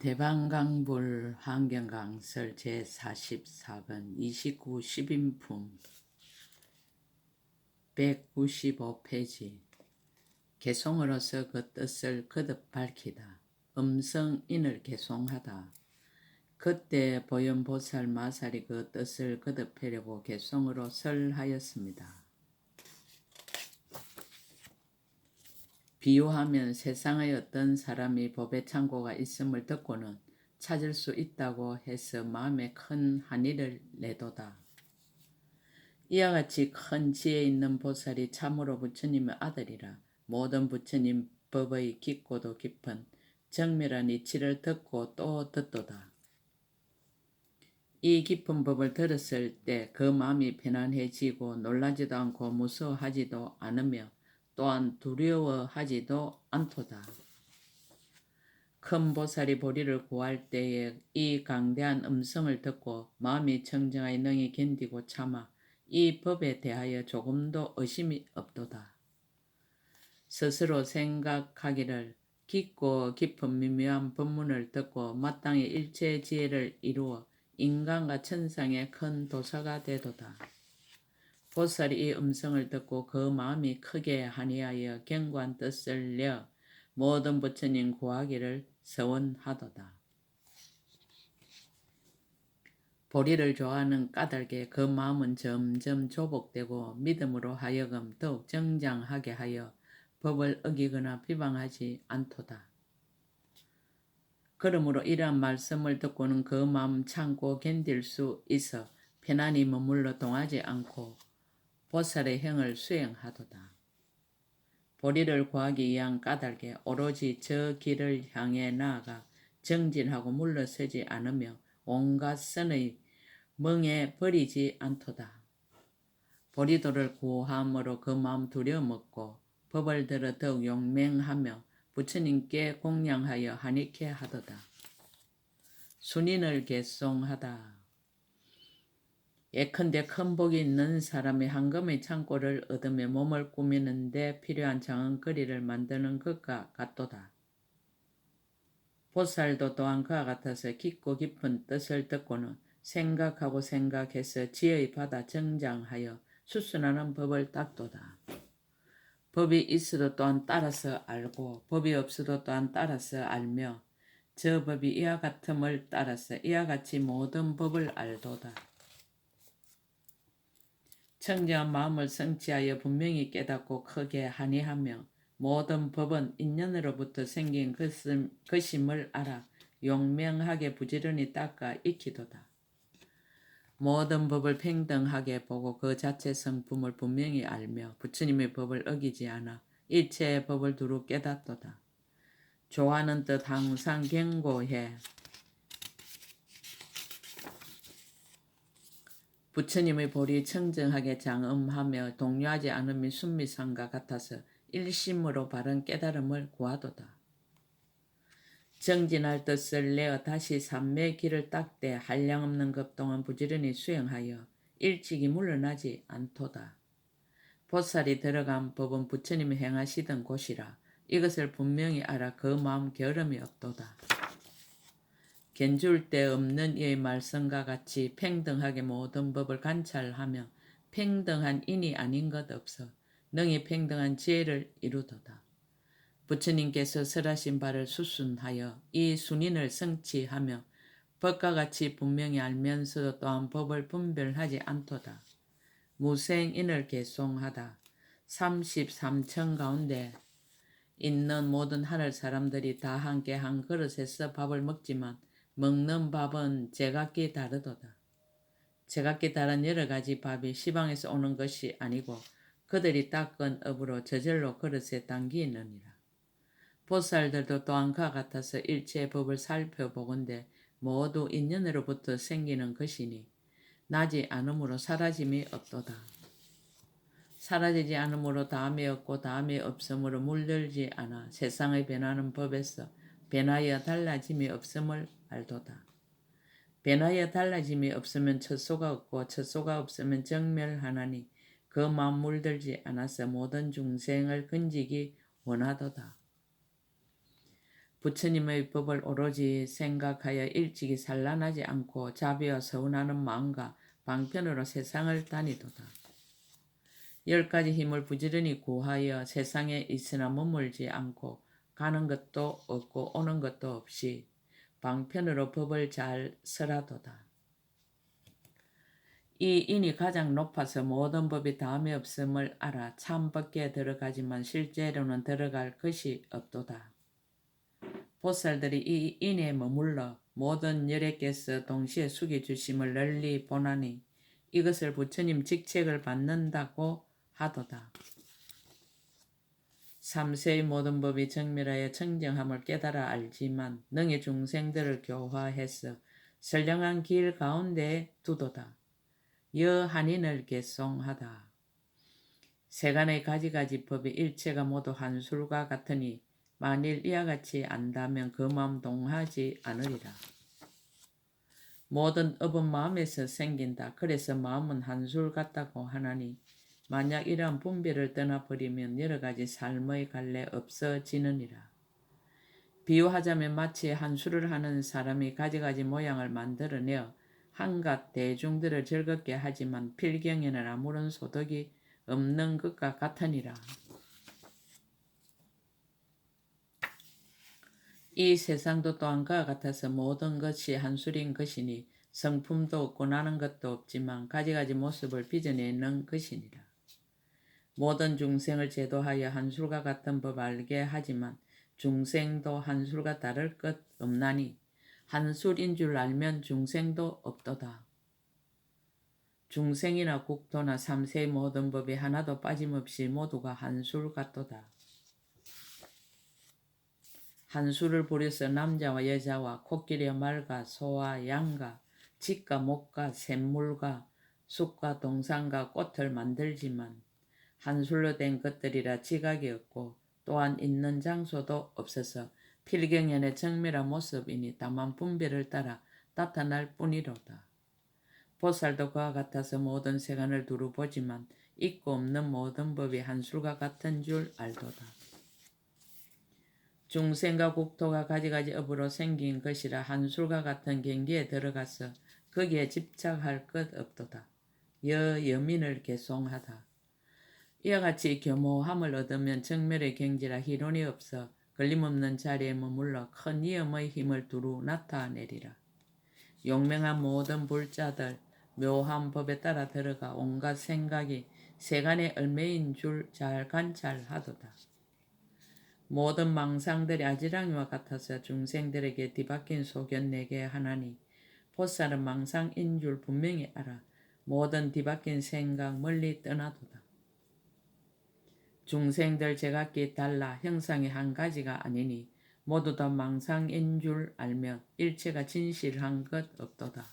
대방강불 환경강설 제44번 29 10인품 195페이지 개송으로서 그 뜻을 거듭 밝히다. 음성인을 개송하다. 그때 보현보살 마살이 그 뜻을 거듭하려고 개송으로 설하였습니다. 비유하면 세상의 어떤 사람이 법의 창고가 있음을 듣고는 찾을 수 있다고 해서 마음에 큰 한의를 내도다. 이와 같이 큰 지혜 있는 보살이 참으로 부처님의 아들이라 모든 부처님 법의 깊고도 깊은 정밀한 이치를 듣고 또 듣도다. 이 깊은 법을 들었을 때 그 마음이 편안해지고 놀라지도 않고 무서워하지도 않으며 또한 두려워하지도 않도다. 큰 보살이 보리를 구할 때에 이 강대한 음성을 듣고 마음이 청정하여 능히 견디고 참아 이 법에 대하여 조금도 의심이 없도다. 스스로 생각하기를 깊고 깊은 미묘한 법문을 듣고 마땅히 일체 지혜를 이루어 인간과 천상의 큰 도사가 되도다. 보살이 이 음성을 듣고 그 마음이 크게 한이하여 경관 뜻을 내 모든 부처님 구하기를 서원하도다. 보리를 좋아하는 까닭에 그 마음은 점점 조복되고 믿음으로 하여금 더욱 정장하게 하여 법을 어기거나 비방하지 않도다. 그러므로 이러한 말씀을 듣고는 그 마음 참고 견딜 수 있어 편안히 머물러 동하지 않고 보살의 형을 수행하도다. 보리를 구하기 위한 까닭에 오로지 저 길을 향해 나아가 정진하고 물러서지 않으며 온갖 선의 멍에 버리지 않도다. 보리도를 구함으로 그 마음 두려먹고 법을 들어 더욱 용맹하며 부처님께 공양하여 한익해 하도다. 순인을 개송하다. 예컨대 큰 복이 있는 사람이 한금의 창고를 얻으며 몸을 꾸미는데 필요한 장은거리를 만드는 것과 같도다. 보살도 또한 그와 같아서 깊고 깊은 뜻을 듣고는 생각하고 생각해서 지혜의 바다 정장하여 수순하는 법을 닦도다. 법이 있어도 또한 따라서 알고 법이 없어도 또한 따라서 알며 저 법이 이와 같음을 따라서 이와 같이 모든 법을 알도다. 청정한 마음을 성취하여 분명히 깨닫고 크게 한이하며 모든 법은 인연으로부터 생긴 것임을 알아 용명하게 부지런히 닦아 익히도다. 모든 법을 평등하게 보고 그 자체 성품을 분명히 알며 부처님의 법을 어기지 않아 일체의 법을 두루 깨닫도다. 좋아하는 뜻 항상 경고해 부처님의 볼이 청정하게 장엄하며 동요하지 않음이 순미상과 같아서 일심으로 바른 깨달음을 구하도다. 정진할 뜻을 내어 다시 삼매 길을 닦되 한량없는 것 동안 부지런히 수행하여 일찍이 물러나지 않도다. 보살이 들어간 법은 부처님이 행하시던 곳이라 이것을 분명히 알아 그 마음 결함이 없도다. 견줄 데 없는 이의 말씀과 같이 평등하게 모든 법을 관찰하며 평등한 인이 아닌 것 없어 능히 평등한 지혜를 이루도다. 부처님께서 설하신 바를 수순하여 이 순인을 성취하며 법과 같이 분명히 알면서도 또한 법을 분별하지 않도다. 무생인을 개송하다. 33층 가운데 있는 모든 하늘 사람들이 다 함께 한 그릇에서 밥을 먹지만 먹는 밥은 제각기 다르도다. 제각기 다른 여러 가지 밥이 시방에서 오는 것이 아니고 그들이 닦은 업으로 저절로 그릇에 담기느니라. 보살들도 또한 그와 같아서 일체의 법을 살펴보건대 모두 인연으로부터 생기는 것이니 나지 않으므로 사라짐이 없도다. 사라지지 않으므로 다음이 없고 다음이 없으므로 물들지 않아 세상의 변하는 법에서 변하여 달라짐이 없음을 알도다. 변하여 달라짐이 없으면 첫소가 없고 첫소가 없으면 정멸하나니 그 마음 물들지 않아서 모든 중생을 건지기 원하도다. 부처님의 법을 오로지 생각하여 일찍이 산란하지 않고 자비와 서운하는 마음과 방편으로 세상을 다니도다. 열 가지 힘을 부지런히 구하여 세상에 있으나 머물지 않고 가는 것도 없고 오는 것도 없이 방편으로 법을 잘 설하도다. 이 인이 가장 높아서 모든 법이 다음에 없음을 알아 참 법계에 들어가지만 실제로는 들어갈 것이 없도다. 보살들이 이 인에 머물러 모든 열애께서 동시에 숙여주심을 널리 보나니 이것을 부처님 직책을 받는다고 하도다. 삼세의 모든 법이 정밀하여 청정함을 깨달아 알지만 능히 중생들을 교화해서 선량한 길 가운데 두도다. 여한인을 개송하다. 세간의 가지가지 법이 일체가 모두 한 술과 같으니 만일 이와 같이 안다면 그 마음 동하지 않으리라. 모든 업은 마음에서 생긴다. 그래서 마음은 한술 같다고 하나니 만약 이러한 분별을 떠나버리면 여러 가지 삶의 갈래 없어지느니라. 비유하자면 마치 한술을 하는 사람이 가지가지 모양을 만들어내어 한갓 대중들을 즐겁게 하지만 필경에는 아무런 소득이 없는 것과 같으니라. 이 세상도 또한 그와 같아서 모든 것이 한술인 것이니 성품도 없고 나는 것도 없지만 가지가지 모습을 빚어내는 것이니라. 모든 중생을 제도하여 한술과 같은 법 알게 하지만 중생도 한술과 다를 것 없나니 한술인 줄 알면 중생도 없도다. 중생이나 국토나 삼세의 모든 법이 하나도 빠짐없이 모두가 한술 같도다. 한술을 부려서 남자와 여자와 코끼리와 말과 소와 양과 집과 목과 샘물과 숲과 동산과 꽃을 만들지만 한 술로 된 것들이라 지각이 없고 또한 있는 장소도 없어서 필경연의 정밀한 모습이니 다만 분별을 따라 나타날 뿐이로다. 보살도 그와 같아서 모든 세간을 두루 보지만 있고 없는 모든 법이 한술과 같은 줄 알도다. 중생과 국토가 가지가지 업으로 생긴 것이라 한술과 같은 경기에 들어가서 거기에 집착할 것 없도다. 여 여민을 개송하다. 이와 같이 교모함을 얻으면 정멸의 경지라 희론이 없어 걸림없는 자리에 머물러 큰 위험의 힘을 두루 나타내리라. 용맹한 모든 불자들 묘한 법에 따라 들어가 온갖 생각이 세간의 얼매인 줄 잘 관찰하도다. 모든 망상들이 아지랑이와 같아서 중생들에게 뒤바뀐 소견 내게 하나니 보살은 망상인 줄 분명히 알아 모든 뒤바뀐 생각 멀리 떠나도다. 중생들 제각기 달라 형상이 한 가지가 아니니 모두 다 망상인 줄 알면 일체가 진실한 것 없도다.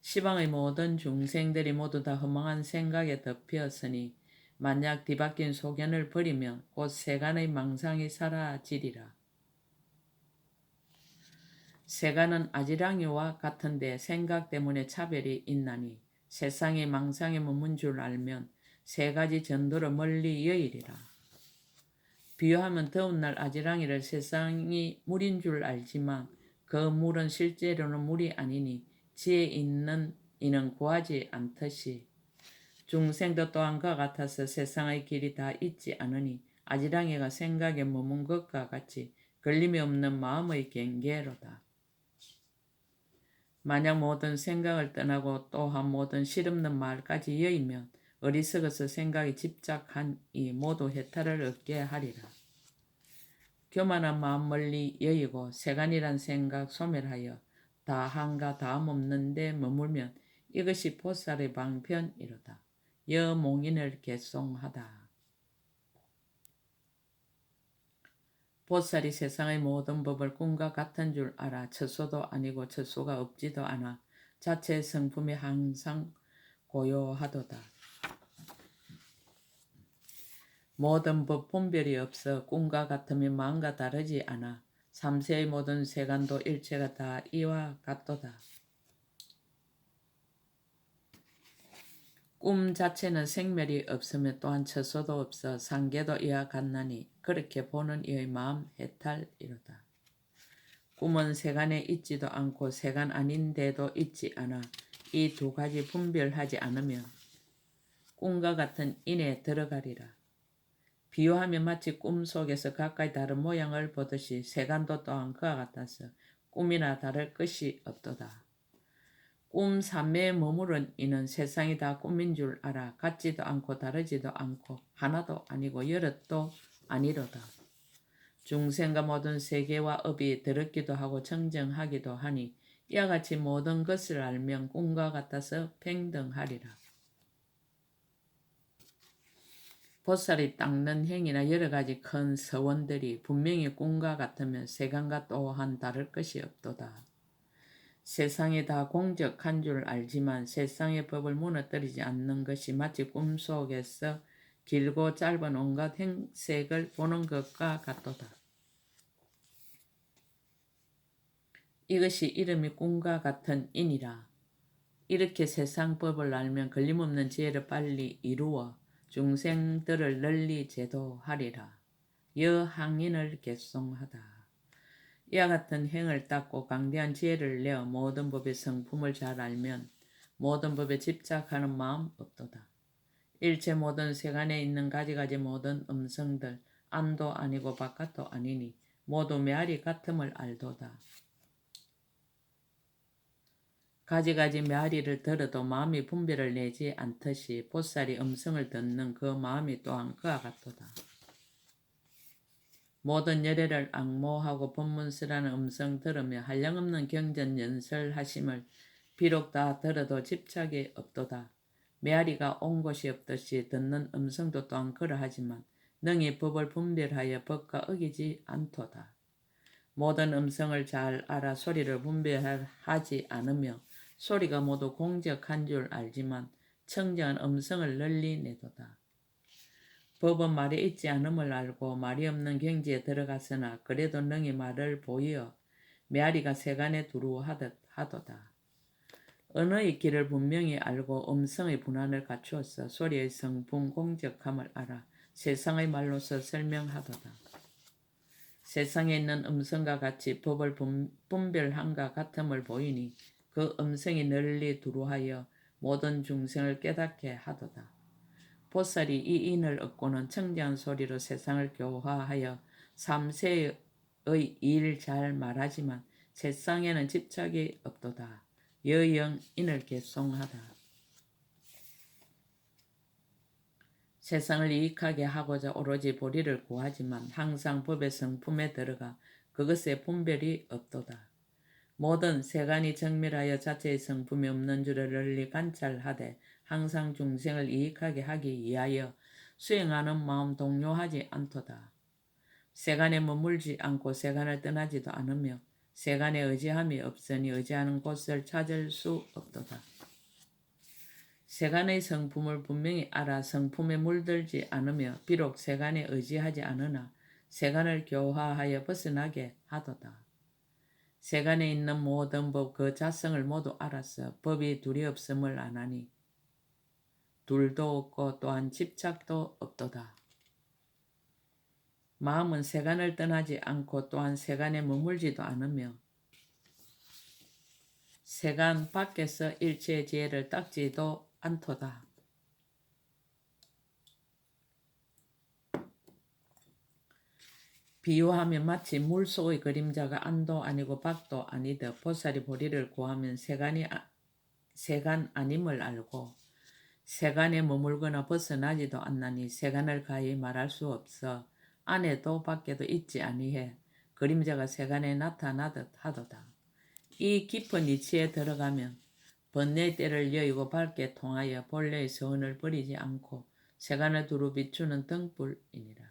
시방의 모든 중생들이 모두 다 허망한 생각에 덮였으니 만약 뒤바뀐 소견을 버리면 곧 세간의 망상이 사라지리라. 세간은 아지랑이와 같은데 생각 때문에 차별이 있나니 세상의 망상에 머문 줄 알면 세 가지 전도로 멀리 여이리라. 비유하면 더운 날 아지랑이를 세상이 물인 줄 알지만 그 물은 실제로는 물이 아니니 지혜 있는 이는 구하지 않듯이 중생도 또한 그와 같아서 세상의 길이 다 있지 않으니 아지랑이가 생각에 머문 것과 같이 걸림이 없는 마음의 경계로다. 만약 모든 생각을 떠나고 또한 모든 실없는 말까지 여이면 어리석어서 생각에 집착한 이 모두 해탈을 얻게 하리라. 교만한 마음 멀리 여의고 세간이란 생각 소멸하여 다한가 다음 없는데 머물면 이것이 보살의 방편이로다. 여몽인을 개송하다. 보살이 세상의 모든 법을 꿈과 같은 줄 알아 처소도 아니고 처소가 없지도 않아 자체 성품이 항상 고요하도다. 모든 법 분별이 없어 꿈과 같으면 마음과 다르지 않아 삼세의 모든 세간도 일체가 다 이와 같도다. 꿈 자체는 생멸이 없으며 또한 처소도 없어 상계도 이와 같나니 그렇게 보는 이의 마음 해탈이로다. 꿈은 세간에 있지도 않고 세간 아닌데도 있지 않아 이 두 가지 분별하지 않으면 꿈과 같은 인에 들어가리라. 비유하면 마치 꿈 속에서 가까이 다른 모양을 보듯이 세간도 또한 그와 같아서 꿈이나 다를 것이 없도다. 꿈 삼매에 머무른 이는 세상이 다 꿈인 줄 알아 같지도 않고 다르지도 않고 하나도 아니고 여럿도 아니로다. 중생과 모든 세계와 업이 더럽기도 하고 청정하기도 하니 이와 같이 모든 것을 알면 꿈과 같아서 평등하리라. 보살이 닦는 행위나 여러 가지 큰 서원들이 분명히 꿈과 같으면 세간과 또한 다를 것이 없도다. 세상이 다 공적한 줄 알지만 세상의 법을 무너뜨리지 않는 것이 마치 꿈속에서 길고 짧은 온갖 행색을 보는 것과 같도다. 이것이 이름이 꿈과 같은 인이라. 이렇게 세상 법을 알면 걸림없는 지혜를 빨리 이루어 중생들을 널리 제도하리라. 여항인을 개송하다. 이와 같은 행을 닦고 강대한 지혜를 내어 모든 법의 성품을 잘 알면 모든 법에 집착하는 마음 없도다. 일체 모든 세간에 있는 가지가지 모든 음성들 안도 아니고 바깥도 아니니 모두 메아리 같음을 알도다. 가지가지 메아리를 들어도 마음이 분별을 내지 않듯이 보살이 음성을 듣는 그 마음이 또한 그와 같도다. 모든 열애를 악모하고 법문스라는 음성 들으며 한량없는 경전 연설하심을 비록 다 들어도 집착이 없도다. 메아리가 온 곳이 없듯이 듣는 음성도 또한 그러하지만 능히 법을 분별하여 법과 어기지 않도다. 모든 음성을 잘 알아 소리를 분별하지 않으며 소리가 모두 공적한 줄 알지만 청정한 음성을 널리 내도다. 법은 말이 있지 않음을 알고 말이 없는 경지에 들어갔으나 그래도 능히 말을 보이어 메아리가 세간에 두루하듯 하도다. 언어의 길을 분명히 알고 음성의 분한을 갖추어서 소리의 성분 공적함을 알아 세상의 말로서 설명하도다. 세상에 있는 음성과 같이 법을 분, 분별함과 같음을 보이니 그 음성이 널리 두루하여 모든 중생을 깨닫게 하도다. 보살이 이 인을 얻고는 청정한 소리로 세상을 교화하여 삼세의 일 잘 말하지만 세상에는 집착이 없도다. 여영 인을 개송하다. 세상을 이익하게 하고자 오로지 보리를 구하지만 항상 법의 성품에 들어가 그것에 분별이 없도다. 모든 세간이 정밀하여 자체의 성품이 없는 줄을 널리 관찰하되 항상 중생을 이익하게 하기 위하여 수행하는 마음 동요하지 않도다. 세간에 머물지 않고 세간을 떠나지도 않으며 세간에 의지함이 없으니 의지하는 곳을 찾을 수 없도다. 세간의 성품을 분명히 알아 성품에 물들지 않으며 비록 세간에 의지하지 않으나 세간을 교화하여 벗어나게 하도다. 세간에 있는 모든 법 그 자성을 모두 알아서 법이 둘이 없음을 아나니 둘도 없고 또한 집착도 없도다. 마음은 세간을 떠나지 않고 또한 세간에 머물지도 않으며 세간 밖에서 일체의 지혜를 닦지도 않도다. 비유하면 마치 물 속의 그림자가 안도 아니고 밖도 아니듯 보살이 보리를 구하면 세간이 아, 세간 아님을 알고 세간에 머물거나 벗어나지도 않나니 세간을 가히 말할 수 없어 안에도 밖에도 있지 아니해 그림자가 세간에 나타나듯 하도다. 이 깊은 이치에 들어가면 번뇌의 때를 여의고 밝게 통하여 본래의 서원을 버리지 않고 세간을 두루 비추는 등불이니라.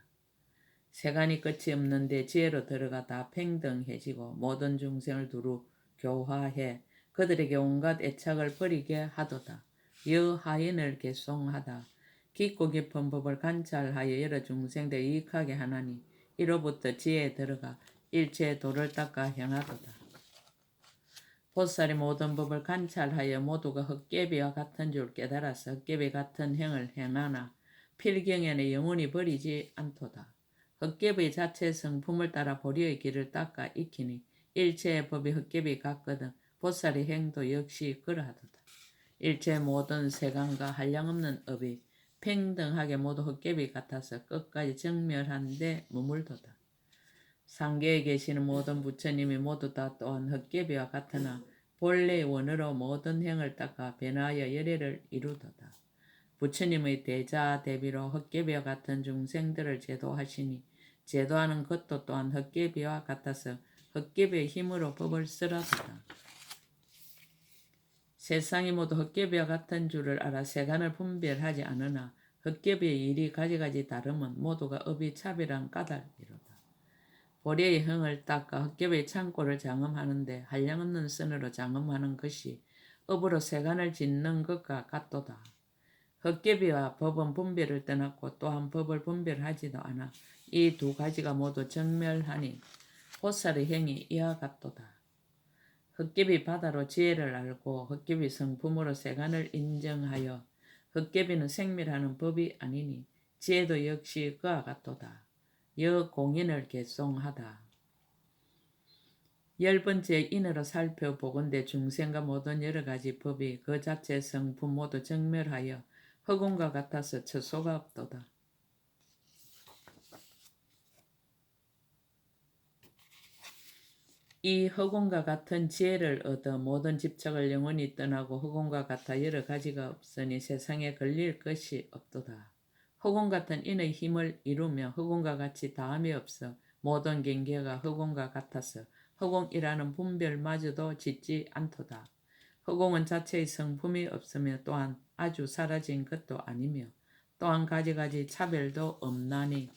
세간이 끝이 없는데 지혜로 들어가다 평등해지고 모든 중생을 두루 교화해 그들에게 온갖 애착을 버리게 하도다. 여하인을 개송하다. 깊고 깊은 법을 관찰하여 여러 중생들 이익하게 하나니 이로부터 지혜에 들어가 일체의 도를 닦아 향하도다. 보살이 모든 법을 관찰하여 모두가 헛개비와 같은 줄 깨달아서 헛개비 같은 행을 행하나 필경에는 영원히 버리지 않도다. 헛개비 자체 성품을 따라 보리의 길을 닦아 익히니 일체의 법이 헛개비 같거든 보살의 행도 역시 그러하도다. 일체 모든 세간과 한량없는 업이 평등하게 모두 헛개비 같아서 끝까지 정멸한데 머물도다. 상계에 계시는 모든 부처님이 모두 다 또한 헛개비와 같으나 본래의 원으로 모든 행을 닦아 변화하여 열애를 이루도다. 부처님의 대자 대비로 헛개비와 같은 중생들을 제도하시니 제도하는 것도 또한 헛개비와 같아서 헛개비의 힘으로 법을 쓰라도다. 세상이 모두 헛개비와 같은 줄을 알아 세간을 분별하지 않으나 헛개비의 일이 가지가지 다름은 모두가 업이 차별한 까닭이로다. 보리의 흥을 닦아 헛개비의 창고를 장엄하는데 한량없는 선으로 장엄하는 것이 업으로 세간을 짓는 것과 같도다. 헛개비와 법은 분별을 떠났고 또한 법을 분별하지도 않아 이 두 가지가 모두 정멸하니 보살의 행이 이와 같도다. 헛개비 바다로 지혜를 알고 헛개비 성품으로 세간을 인정하여 헛개비는 생멸하는 법이 아니니 지혜도 역시 그와 같도다. 여 공인을 개송하다. 열 번째 인으로 살펴보건대 중생과 모든 여러 가지 법이 그 자체 성품 모두 정멸하여 허공과 같아서 처소가 없도다. 이 허공과 같은 지혜를 얻어 모든 집착을 영원히 떠나고 허공과 같아 여러 가지가 없으니 세상에 걸릴 것이 없도다. 허공 같은 인의 힘을 이루며 허공과 같이 다함이 없어 모든 경계가 허공과 같아서 허공이라는 분별마저도 짓지 않도다. 허공은 자체의 성품이 없으며 또한 아주 사라진 것도 아니며 또한 가지가지 차별도 없나니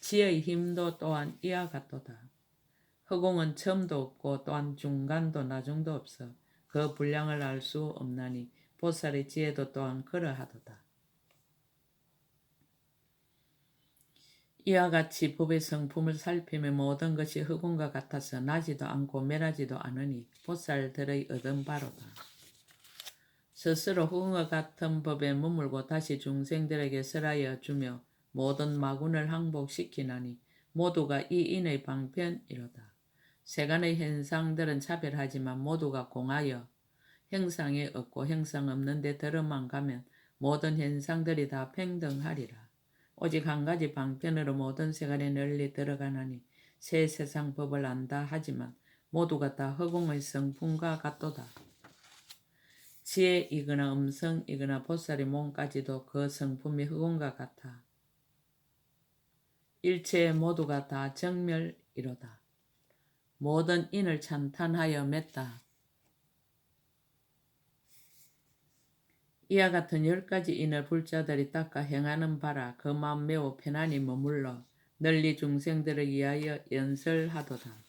지의 힘도 또한 이와 같도다. 허공은 처음도 없고 또한 중간도 나중도 없어 그 분량을 알 수 없나니 보살의 지혜도 또한 그러하도다. 이와 같이 법의 성품을 살피며 모든 것이 흑운과 같아서 나지도 않고 멸하지도 않으니 보살들의 얻은 바로다. 스스로 흑운과 같은 법에 머물고 다시 중생들에게 설하여 주며 모든 마군을 항복시키나니 모두가 이 인의 방편이로다. 세간의 현상들은 차별하지만 모두가 공하여 형상이 없고 형상 없는데 들어만 가면 모든 현상들이 다 평등하리라. 오직 한 가지 방편으로 모든 세간에 널리 들어가나니 새 세상 법을 안다 하지만 모두가 다 허공의 성품과 같도다. 지혜이거나 음성이거나 보살의 몸까지도 그 성품이 허공과 같아. 일체 모두가 다 정멸이로다. 모든 인을 찬탄하여 맺다. 이와 같은 열 가지 인을 불자들이 닦아 행하는 바라 그 마음 매우 편안히 머물러 널리 중생들을 위하여 연설하도다.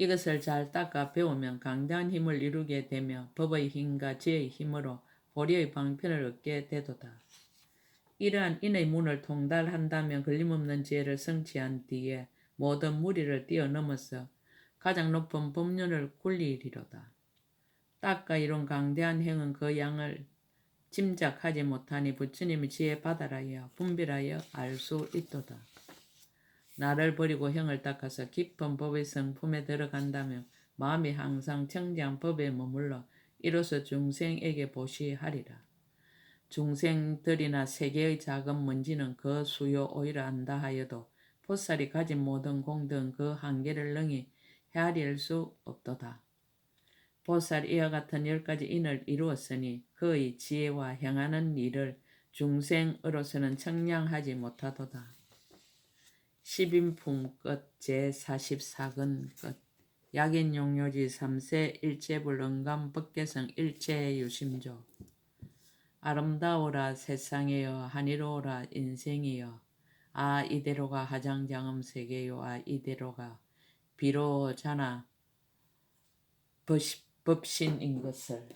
이것을 잘 닦아 배우면 강대한 힘을 이루게 되며 법의 힘과 지혜의 힘으로 보리의 방편을 얻게 되도다. 이러한 인의 문을 통달한다면 걸림없는 지혜를 성취한 뒤에 모든 무리를 뛰어넘어서 가장 높은 법륜을 굴리리로다. 닦아 이룬 강대한 행은 그 양을 짐작하지 못하니 부처님이 지혜 받아라여 분별하여 알 수 있도다. 나를 버리고 형을 닦아서 깊은 법의 성품에 들어간다면 마음이 항상 청지한 법에 머물러 이로써 중생에게 보시하리라. 중생들이나 세계의 작은 먼지는 그 수요 오히려 안다 하여도 보살이 가진 모든 공덕은 그 한계를 능히 헤아릴 수 없도다. 보살 이와 같은 열 가지 인을 이루었으니 그의 지혜와 행하는 일을 중생으로서는 청량하지 못하도다. 10인품 끝 제44근 끝 약인용료지 3세 일체불응감 법계성 일체유심조. 아름다워라 세상이여 한이로워라 인생이여. 아 이대로가 하장장음 세계요. 아 이대로가 비로 자나 법신인 것을